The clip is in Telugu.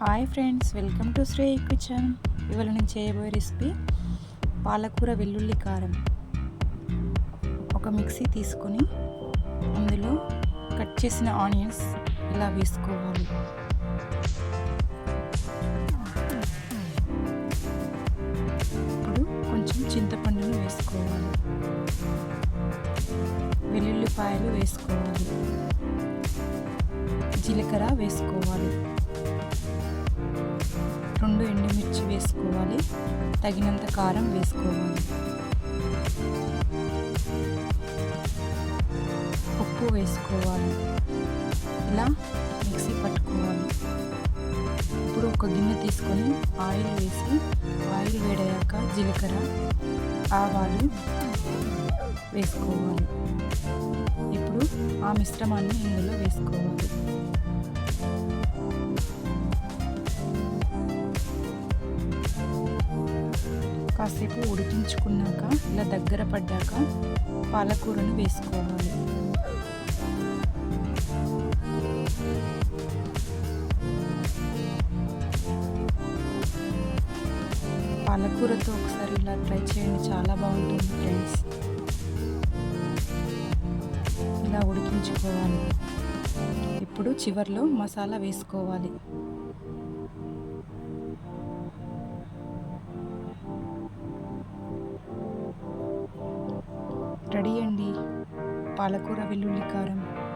Hi friends welcome to Sri kitchen. ఇవాళ నేను చేయబోయే రెసిపీ పాలకూర వెల్లుల్లి కారం. ఒక మిక్సీ తీసుకొని అందులో కట్ చేసిన ఆనియన్స్ ఇలా వేసుకోవాలి. ఇప్పుడు కొంచెం చింతపండును వేసుకోవాలి. వెల్లుల్లిపాయలు వేసుకోవాలి. జీలకర్ర వేసుకోవాలి. ఎండుమిర్చి వేసుకోవాలి. తగినంత కారం వేసుకోవాలి. ఉప్పు వేసుకోవాలి. ఇలా మిక్సీ పట్టుకోవాలి. ఇప్పుడు ఒక గిన్నె తీసుకొని ఆయిల్ వేసి ఆయిల్ వేడయ్యాక జీలకర్ర ఆవాలు వేసుకోవాలి. ఇప్పుడు ఆ మిశ్రమాన్ని ఇందులో వేసుకోవాలి. కాసేపు ఉడికించుకున్నాక ఇలా దగ్గర పడ్డాక పాలకూరను వేసుకోవాలి. పాలకూరతో ఒకసారి ఇలా ట్రై చేయండి చాలా బాగుంటుంది ఫ్రెండ్స్. ఇలా ఉడికించుకోవాలి. ఇప్పుడు చివర్లో మసాలా వేసుకోవాలి. రెడీ అండి. పాలకూర వెల్లుల్లి కారం.